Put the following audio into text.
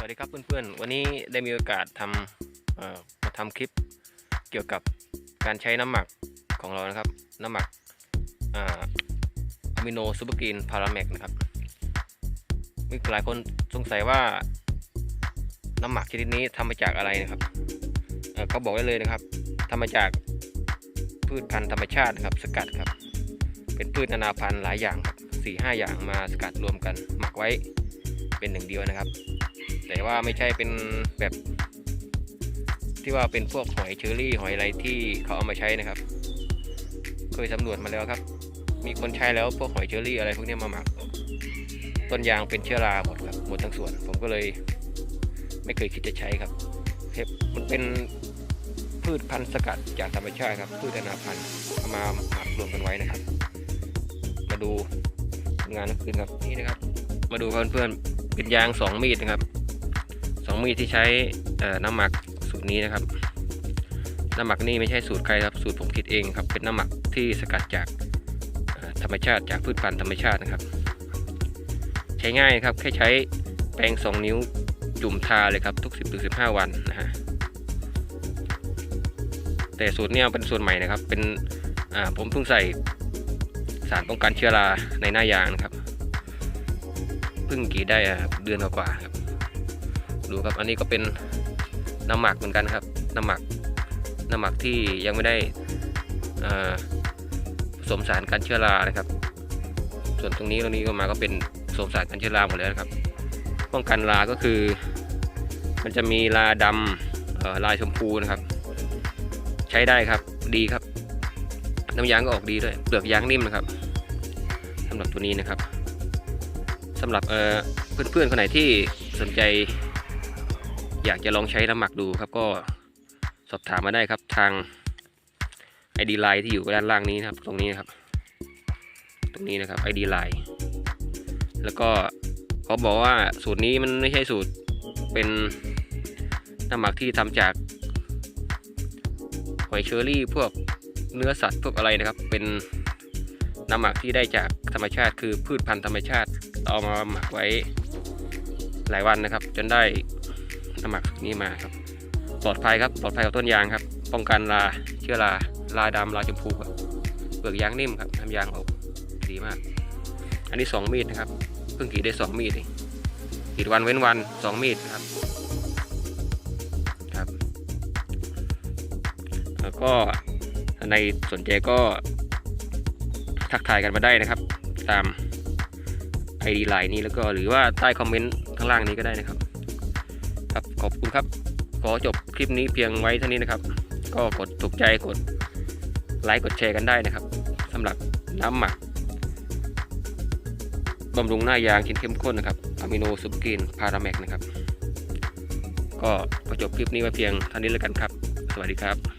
วัสดีครับเพื่อนๆ วันนี้ได้มีโอกาสทำเอ่อมาทำคลิปเกี่ยวกับการใช้น้ำหมักของเรานะครับ น้ำหมักอะมิโนซูเปอร์กรีนพาราเมกนะครับ มีหลายคนสงสัยว่าน้ำหมักชนิดนี้ทำมาจากอะไรนะครับเออเขาบอกได้เลยนะครับทำมาจากพืชพันธุ์ธรรมชาตินะครับ สกัดครับ เป็นพืชนานาพันธุ์หลายอย่างสี่ห้าอย่างมาสกัดรวมกันหมักไว้เป็นหนึ่งเดียวนะครับ แต่ว่าไม่ใช่เป็นแบบ ที่ว่าเป็นพวกหอยเชอรี่หอยอะไรที่เขาเอามาใช้นะครับ เคยสำรวจมาแล้วครับ มีคนใช้แล้วพวกหอยเชอรี่อะไรพวกนี้มาหมัก ต้นยางเป็นเชื้อราหมดครับหมดทั้งส่วน ผมก็เลย ไม่เคยคิดจะใช้ครับเห็บมันเป็นพืชพันธุ์สกัดจากธรรมชาติครับพืชนานาพันธุ์เอามาหมักรวมกันไว้นะครับ มาดูงานก็คือครับนี่นะครับ มาดูครับเพื่อนเป็นยางสองมีดนะครับ มีดที่ใช้น้ำหมักสูตรนี้นะครับ น้ำหมักนี่ไม่ใช่สูตรใครครับ สูตรผมคิดเองครับ เป็นน้ำหมักที่สกัดจากธรรมชาติจากพืชพันธุ์ธรรมชาตินะครับ ใช้ง่ายครับ แค่ใช้แปรงสองนิ้วจุ่มทาเลยครับ ทุก 10-15ถึง15วันนะฮะแต่สูตรเนี้ยเป็นสูตรใหม่นะครับ เป็นผมเพิ่งใส่สารป้องกันเชื้อราในหน้ายางนะครับเพิ่งกรีดได้เดือนกว่าครับ ดูครับ อันนี้ก็เป็นน้ำหมักเหมือนกันครับ น้ำหมัก น้ำหมักที่ยังไม่ได้ผสมสารกันเชื้อรานะครับ ส่วนตรงนี้ตรงนี้ก็มาก็เป็นผสมสารกันเชื้อราหมดแล้วนะครับ ป้องกันราก็คือ มันจะมีราดำลายชมพูนะครับ ใช้ได้ครับดีครับ น้ำยางก็ออกดีด้วยเปลือกยางนิ่มนะครับสำหรับตัวนี้นะครับสำหรับเเพื่อนๆคนไหนที่สนใจ อยากจะลองใช้น้ำหมักดูครับก็สอบถามมาได้ครับทาง ID Line ที่อยู่ด้านล่างนี้นะครับ ตรงนี้นะครับ ตรงนี้นะครับ ID Line แล้วก็เขาบอกว่าสูตรนี้มันไม่ใช่สูตรเป็นน้ำหมักที่ทำจากหอยเชอรี่พวกเนื้อสัตว์พวกอะไรนะครับ เป็นน้ำหมักที่ได้จากธรรมชาติ คือพืชพันธุ์ธรรมชาติเอามาหมักไว้หลายวันนะครับ จนได้ น้ำหมักนี้มาครับปลอดภัยครับปลอดภัยกับต้นยางครับ ป้องกันราเชื้อราราดำราชมพูครับเปลือกยางนิ่มครับทำยางออกดีมาก อันนี้สองมีดนะครับเพิ่งกรีดได้สองมีดเองกรีดวันเว้นวันสองมีดครับครับแล้วก็ในสนใจก็ทักทายกันมาได้นะครับ ตาม ID ไลน์นี้แล้วก็หรือว่าใต้คอมเมนต์ข้างล่างนี้ก็ได้นะครับ ครับ ขอบคุณครับ ขอจบคลิปนี้เพียงไว้เท่านี้นะครับ ก็กดถูกใจกดไลค์กดแชร์กันได้นะครับสำหรับน้ำหมักบำรุงหน้ายางชิ้นเข้มข้นนะครับอะมิโนซูเปอร์กรีนพาราแมกนะครับ ก็จบคลิปนี้ไว้เพียงเท่านี้แล้วกันครับ สวัสดีครับ